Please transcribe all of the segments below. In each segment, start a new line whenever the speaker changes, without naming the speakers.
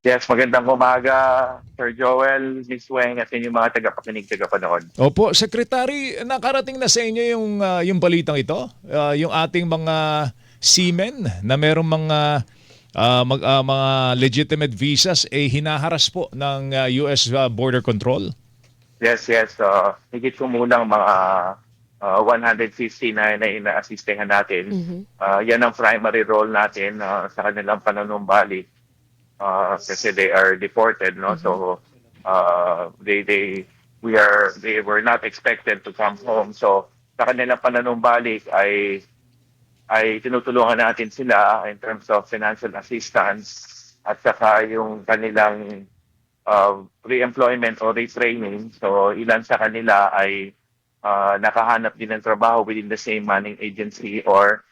Yes, magandang umaga, Sir Joel, Miss Weng, at inyong mga tagapakinig, tagapanood.
Opo, Secretary, nakarating na sa inyo yung, ah, yung balitang ito? Ah, yung ating mga seamen na merong mga ah, mag, ah, mga legitimate visas eh hinaharas po ng ah, US ah, Border Control?
Yes, yes, uh, higit ko munang mga uh, 150 na, na ina-assistehan natin. Uh, yan ang primary role natin uh, sa kanilang panunumbalik uh, kasi they are deported, no? So, uh, they, they, we are, they were not expected to come home. So, sa kanilang pananumbalik ay ay tinutulungan natin sila in terms of financial assistance at saka yung kanilang uh, re-employment o retraining. So ilan sa kanila ay uh, nakahanap din ng trabaho within the same manning agency or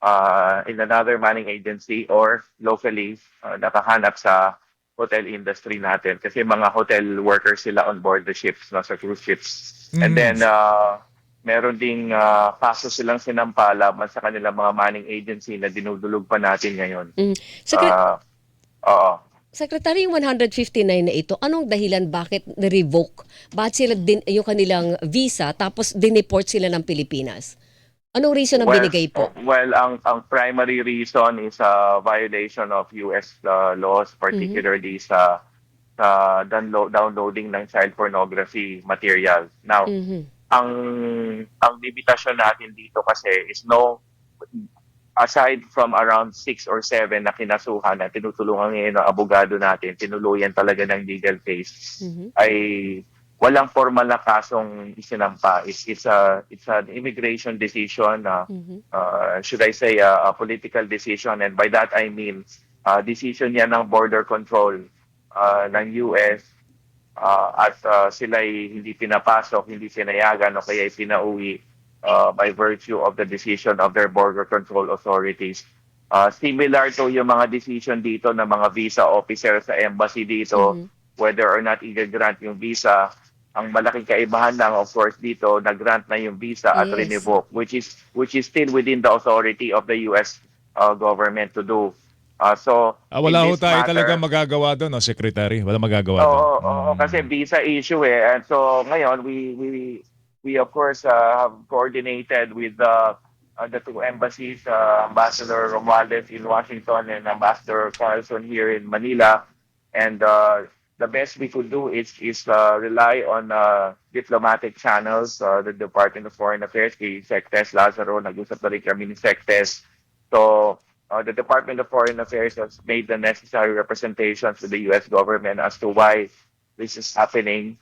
uh, in another manning agency or locally uh, nakahanap sa hotel industry natin kasi mga hotel workers sila on board the ships, no, sa cruise ships. And
Mm.
then uh, meron ding uh, kaso silang sinampala man sa kanilang mga manning agency na dinudulog pa natin ngayon.
Mm. Secret-
Ah, oo.
Secretary, yung 159 na ito, anong dahilan bakit na-revoke? Bakit sila din, yung kanilang visa tapos dineport sila ng Pilipinas? Anong reason ang binigay po?
Well, ang ang primary reason is a violation of US uh, laws, particularly sa sa download, downloading ng child pornography material. Now,
Mhm.
ang ang limitasyon natin dito kasi is no aside from around six or seven na kinasuhan na tinutulungan ngayon ng abogado natin, tinuluyan talaga ng legal case
Mhm.
ay walang formal na kasong isinampa. It's, it's, a, it's an immigration decision, uh,
Mhm.
uh, should I say, uh, a political decision. And by that I mean, uh, decision yan ng border control uh, ng US uh, at uh, sila'y hindi pinapasok, hindi pinayagan o kaya pinauwi uh, by virtue of the decision of their border control authorities. Uh, similar to yung mga decision dito ng mga visa officer sa embassy dito,
Mhm.
whether or not i-grant yung visa, ang malaking kaibahan lang of course dito, nag-grant na yung visa at
Yes.
renevoke, which is which is still within the authority of the US uh, government to do. Uh, so
Ah, wala ho tayo
matter-
talaga magagawa doon, no, Secretary? Wala magagawa
Oo,
doon.
oo,
Mm.
kasi visa issue eh. And so ngayon we we we of course uh, have coordinated with the uh, the two embassies, uh, Ambassador Romualdez in Washington and Ambassador Carlson here in Manila. And uh, the best we could do is is uh, rely on uh, diplomatic channels, uh, the Department of Foreign Affairs, kay Sectes Lazaro, nag-usap na rin kami ni Sectes. So uh, the Department of Foreign Affairs has made the necessary representations to the U.S. government as to why this is happening.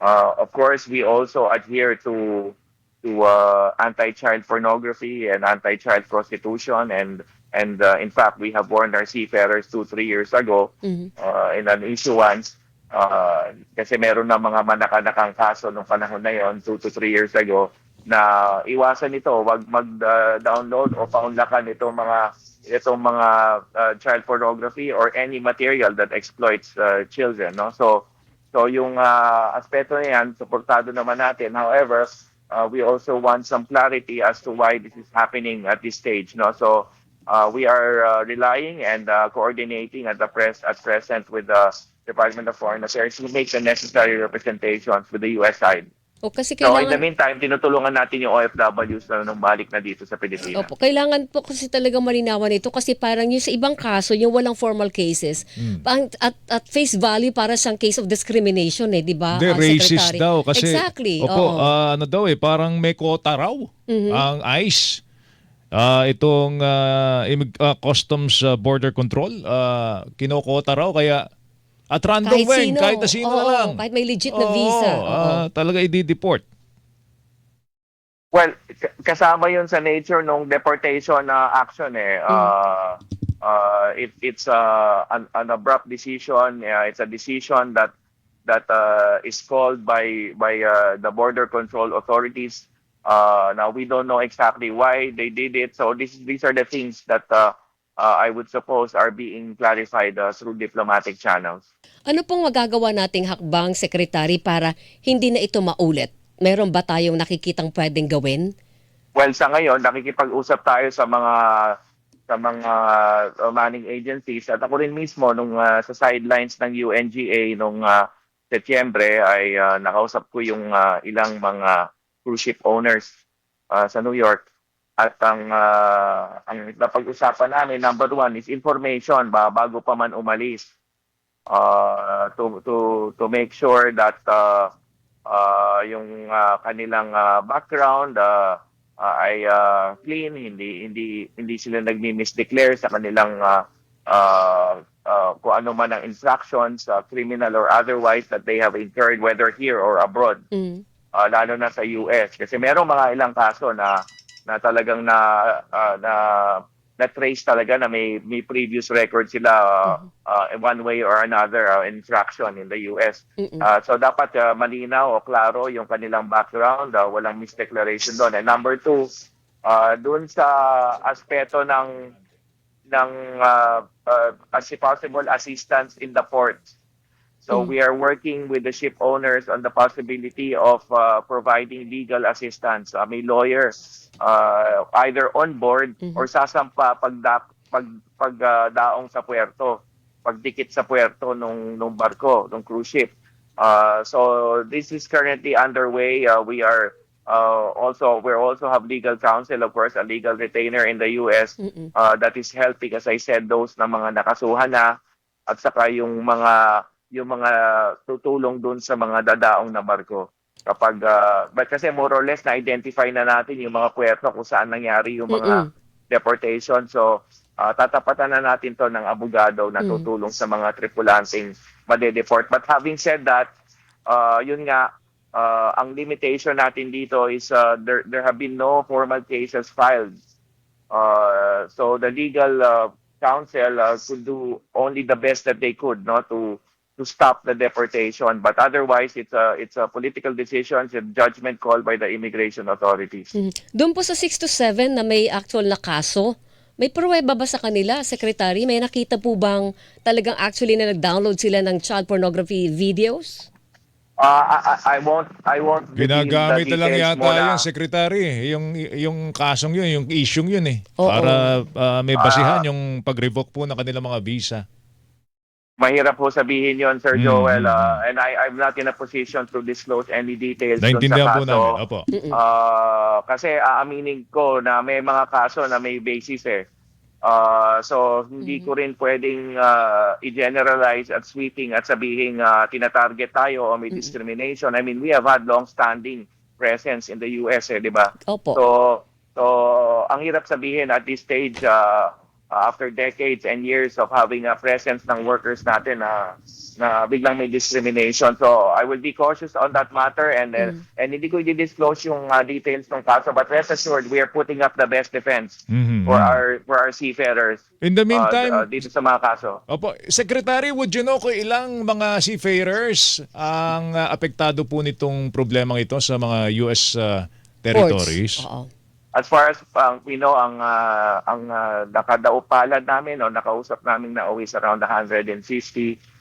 Uh, of course, we also adhere to to uh, anti-child pornography and anti-child prostitution, and and uh, in fact, we have warned our seafarers two three years ago
Mhm.
uh, in an issuance. Uh, kasi meron na mga manakanakang kaso nung panahon na yon two to three years ago na iwasan ito. Wag mag-download o paunlakan itong mga itong mga uh, child pornography or any material that exploits uh, children no? So so yung uh, aspeto na yan suportado naman natin. However uh, we also want some clarity as to why this is happening at this stage no? So uh, we are uh, relying and uh, coordinating at the press at present with the Department of Foreign Affairs to make the necessary representations with the US side.
O kasi
So in the meantime, tinutulungan natin yung OFWs na nung balik na dito sa Pilipinas.
Opo, kailangan po kasi talaga malinawan ito kasi parang yung sa ibang kaso, yung walang formal cases, pang- at, at face value para siyang case of discrimination eh, di ba?
Hindi,
ah,
racist
Secretary?
daw. Kasi,
exactly.
Opo,
oo.
ah, ano daw eh, parang may quota raw
Mhm.
ang ICE. Ah, itong immig- ah, Customs ah, Border Control, ah, kinokota raw kaya at random
kahit sino.
kahit na sino na
Oo,
lang.
Kahit may legit na
Oo,
visa. Oo.
ah, talaga i-deport.
Well, kasama yun sa nature ng deportation na action eh. Uh, uh, it, it's uh, an, an abrupt decision. Uh, it's a decision that that uh, is called by by uh, the border control authorities. Uh, now we don't know exactly why they did it. So this these are the things that uh, uh, I would suppose are being clarified uh, through diplomatic channels.
Ano pong magagawa nating hakbang, Secretary, para hindi na ito maulit? Meron ba tayong nakikitang pwedeng gawin?
Well, sa ngayon, nakikipag-usap tayo sa mga sa mga uh, manning agencies at ako rin mismo nung uh, sa sidelines ng UNGA nung uh, Setyembre ay uh, nakausap ko yung uh, ilang mga cruise ship owners uh, sa New York. At ang uh, ang napag-usapan namin number one is information ba bago pa man umalis. Uh, to to to make sure that uh, uh, yung uh, kanilang uh, background uh, uh, ay uh, clean hindi hindi hindi sila nagmi-misdeclare sa kanilang uh, uh, uh, kung ano man ang infractions uh, criminal or otherwise that they have incurred whether here or abroad.
Mm.
Uh, lalo na sa US kasi merong mga ilang kaso na na talagang na uh, na na trace talaga na may may previous record sila uh, uh, one way or another uh, infraction in the US. Uh, so dapat uh, malinaw o klaro yung kanilang background, uh, walang misdeclaration doon. And number two, uh, doon sa aspeto ng ng uh, uh, as possible assistance in the port. So
Mm.
we are working with the ship owners on the possibility of uh, providing legal assistance. Uh, may lawyer uh, either on board
Mhm.
or sasampa pag da, pag pag uh, daong sa puerto, pagdikit sa puerto nung nung barko, nung cruise ship. Uh, so this is currently underway. Uh, we are uh, also we also have legal counsel, of course, a legal retainer in the U.S.
Mm-mm.
uh, that is helping, as I said, those na mga nakasuhan na at saka yung mga yung mga tutulong dun sa mga dadaong na barko. Kapag, uh, but kasi more or less na-identify na natin yung mga puerto kung saan nangyari yung mga
Mm-mm.
deportation. So, uh, tatapatan na natin to ng abogado na
Mm.
tutulong sa mga tripulanteng madedeport. But having said that, uh, yun nga, uh, ang limitation natin dito is uh, there, there have been no formal cases filed. Uh, so the legal uh, counsel uh, could do only the best that they could no to to stop the deportation but otherwise it's a it's a political decision it's a judgment call by the immigration authorities
Mm. Doon po sa 6 to 7 na may actual na kaso, may pruweba ba sa kanila, Secretary? May nakita po bang talagang actually na nag-download sila ng child pornography videos?
uh, I, I- I won't I won't
Ginagamit na lang yata
muna.
yung secretary, yung yung kasong yun, yung isyung yun eh.
Oo.
Para ah, may basihan
Ah.
yung pag-revoke po ng kanilang mga visa.
Mahirap po sabihin yon Sir
Mm.
Joel uh, and I I'm not in a position to disclose any details dun sa
Naintindihan po
kaso.
namin. Opo.
Ah, kasi aaminin ko na may mga kaso na may basis eh. Ah, so hindi ko rin pwedeng ah, i-generalize at sweeping at sabihin uh, tinatarget tayo o may discrimination. I mean, we have had long-standing presence in the US eh, di ba?
Opo.
So, so ang hirap sabihin at this stage uh, after decades and years of having a presence ng workers natin na na biglang may discrimination. So, I will be cautious on that matter and uh, and hindi ko i-disclose yung uh, details ng kaso but rest assured we are putting up the best defense
Mhm.
for our for our seafarers
In the
uh,
meantime,
uh, dito sa mga kaso.
Opo, Secretary, would you know kung ilang mga seafarers ang ah, apektado po nitong problemang ito sa mga US ah, territories?
Ports. Oo.
As far as um, we know, ang uh, ang uh, nakadaupalad namin o nakausap namin na always around 150.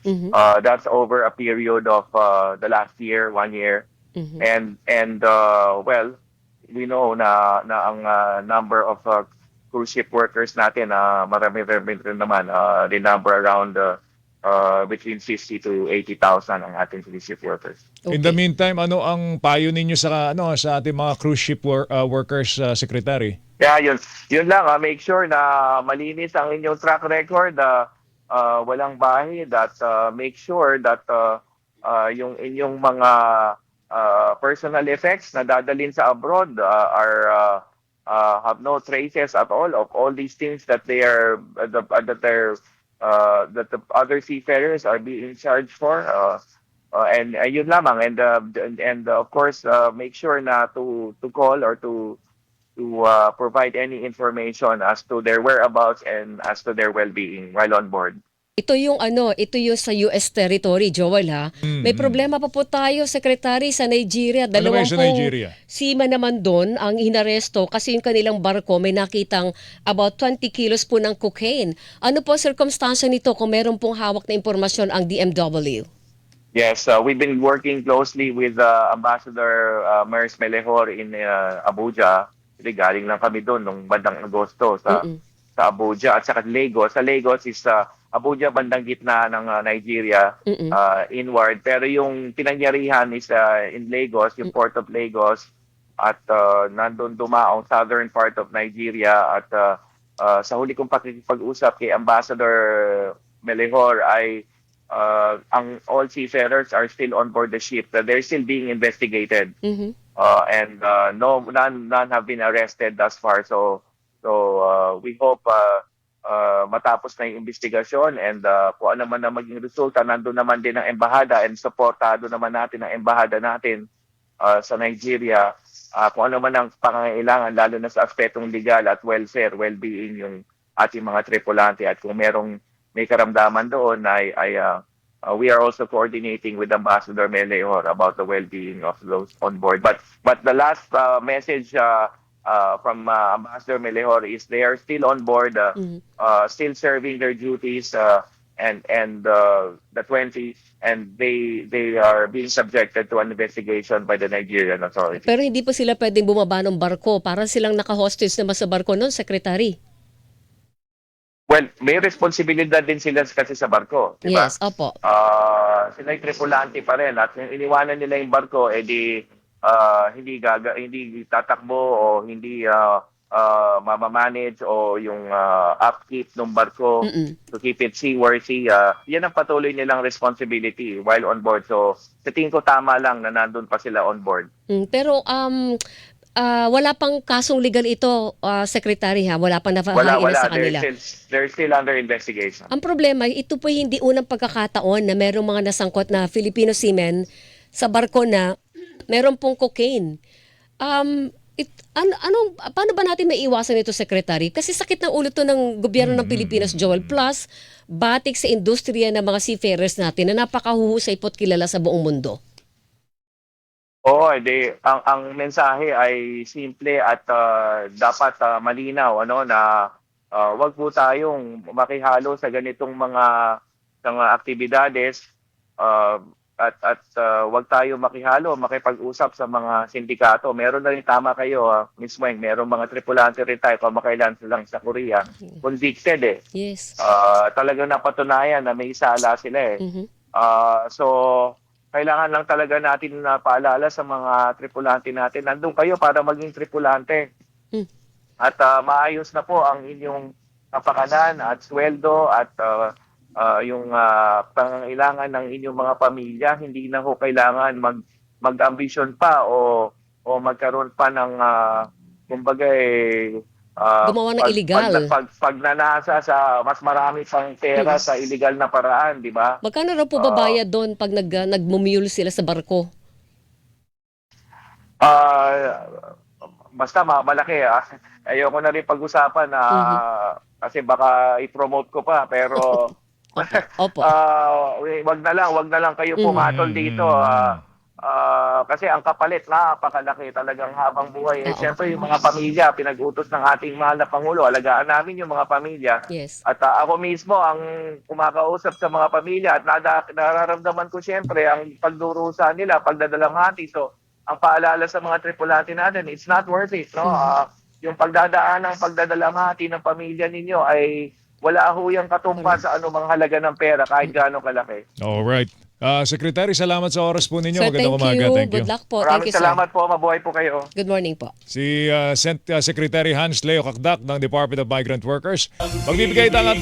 Mhm.
Uh, that's over a period of uh, the last year, one year.
Mhm.
And and uh, well, we know na na ang uh, number of uh, cruise ship workers natin na marami rin rin naman uh, the number around uh, uh, between 50 to 80,000 ang ating cruise ship workers.
In the
Okay.
meantime, ano ang payo ninyo sa ano sa ating mga cruise ship wor- ah, workers, ah, Secretary?
Kaya yun, yun lang, ah, make sure na malinis ang inyong track record, ah, ah, walang bahid at ah, make sure that ah, ah, yung inyong mga ah, personal effects na dadalhin sa abroad ah, are ah, ah, have no traces at all of all these things that they are uh, the, uh, that they're uh, that the other seafarers are being charged for uh, uh, and uh, yun lamang and uh, and, and uh, of course uh, make sure na to to call or to to uh, provide any information as to their whereabouts and as to their well-being while on board.
Ito yung ano, ito yung sa US territory, Joel ha. May problema pa po tayo, Secretary, sa Nigeria.
Ano
Dalawang
yung sa Nigeria?
sima naman doon ang inaresto kasi yung kanilang barko may nakitang about 20 kilos po ng cocaine. Ano po ang circumstansya nito kung meron pong hawak na impormasyon ang DMW?
Yes, uh, we've been working closely with uh, Ambassador uh, Mers Melejor in uh, Abuja. Kasi galing lang kami doon nung bandang Agosto sa
Mm-mm.
sa Abuja at saka Lagos. Sa Lagos is uh, Abuja bandang gitna ng uh, Nigeria
Mm-mm.
uh, inward. Pero yung pinangyarihan is uh, in Lagos, yung Port of Lagos at uh, nandun dumaong southern part of Nigeria at uh, uh, sa huli kong pakikipag-usap kay Ambassador Melehor ay uh, ang all seafarers are still on board the ship. They're still being investigated.
Mhm.
Uh, and uh, no none none have been arrested thus far so so uh, we hope uh, uh, matapos na yung investigasyon and uh, kung ano man na maging resulta nandun naman din ang embahada and supportado naman natin ang embahada natin uh, sa Nigeria uh, kung ano man ang pangangailangan lalo na sa aspetong legal at welfare well-being yung ating mga tripulante at kung merong may karamdaman doon ay ay uh, Uh, we are also coordinating with Ambassador Meleor about the well-being of those on board. But but the last uh, message uh, uh, from uh, Ambassador Meleor is they are still on board, uh,
Mhm.
uh, still serving their duties, uh, and and uh, the 20 and they they are being subjected to an investigation by the Nigerian authorities.
Pero hindi po sila pwedeng bumaba ng barko. Para silang naka-hostage naman sa barko noon, Secretary.
Well, may responsibilidad din sila kasi sa barko, di ba?
Yes, opo.
Ah, sila tripulante pa rin at iniwanan nila yung barko edi ah, hindi gaga hindi tatakbo o hindi ah, ah, mamamanage o yung ah, upkeep ng barko
Mm-mm.
to keep it seaworthy ah, yan ang patuloy nilang responsibility while on board so sa tingin ko tama lang na nandun pa sila on board
Mm, pero um ah, wala pang kasong legal ito, ah, Secretary ha. Wala pang
wala
nafahain
wala
sa
they're
kanila.
still, they're still under investigation
Ang problema, ito po hindi unang pagkakataon na merong mga nasangkot na Filipino seamen sa barko na meron pong cocaine. Um, it, ano, anong, paano ba natin maiwasan ito, Secretary? Kasi sakit ng ulo to ng gobyerno ng Pilipinas, Joel. Plus, batik sa industriya ng mga seafarers natin na napakahuhusay po't kilala sa buong mundo.
Oo, edi ang ang mensahe ay simple at ah, dapat ah, malinaw ano na ah, wag po tayong makihalo sa ganitong mga mga aktibidades ah, at at ah, wag tayo makihalo makipag-usap sa mga sindikato. Meron na rin tama kayo, uh, Miss Weng, meron mga tripulante rin tayo kamakailan lang sa Korea convicted eh.
Yes.
Ah, talagang napatunayan na may sala sila eh.
Mhm.
Ah, so kailangan lang talaga natin na paalala sa mga tripulante natin. Nandun kayo para maging tripulante.
Hmm.
At ah, maayos na po ang inyong kapakanan at sweldo at ah, ah, yung ah, pangangailangan ng inyong mga pamilya. Hindi na ho kailangan mag mag-ambisyon pa o o magkaroon pa ng ah, kumbaga eh, ah,
Gumawa ng illegal.
Pag, pag, pag nanasa sa mas marami pang pera
Yes.
sa illegal na paraan, di ba?
Magkano raw po
Ah.
babayad doon pag nag, uh, nagmumule sila sa barko?
Ah, basta ma- malaki ah. Ayoko na rin pag-usapan na kasi baka i-promote ko pa pero
Opo. Opo.
ah, wag na lang, wag na lang kayo pumatol dito. ah. Ah, kasi ang kapalit napakalaki talagang habang buhay. Eh. Siyempre yung mga pamilya, pinag-utos ng ating mahal na Pangulo, alagaan namin yung mga pamilya.
yes.
At ah, ako mismo ang kumakausap sa mga pamilya at nada, nararamdaman ko siyempre ang pagdurusa nila, pagdadalang hati. So, ang paalala sa mga tripulante natin, it's not worth it. No? Ah, yung pagdadaan ng pagdadalang hati ng pamilya ninyo ay wala ho yung katumpa sa anumang halaga ng pera kahit gaano kalaki.
All right. Ah, Secretary, salamat sa oras po ninyo.
Sir,
Magandang
thank
umaga.
you.
Thank you.
Good luck po. Thank
Maraming
you, sir.
salamat po. Mabuhay po kayo.
Good morning po.
Si ah, ah, Secretary Hans Leo Kakdak ng Department of Migrant Workers. Magbibigay tayo ng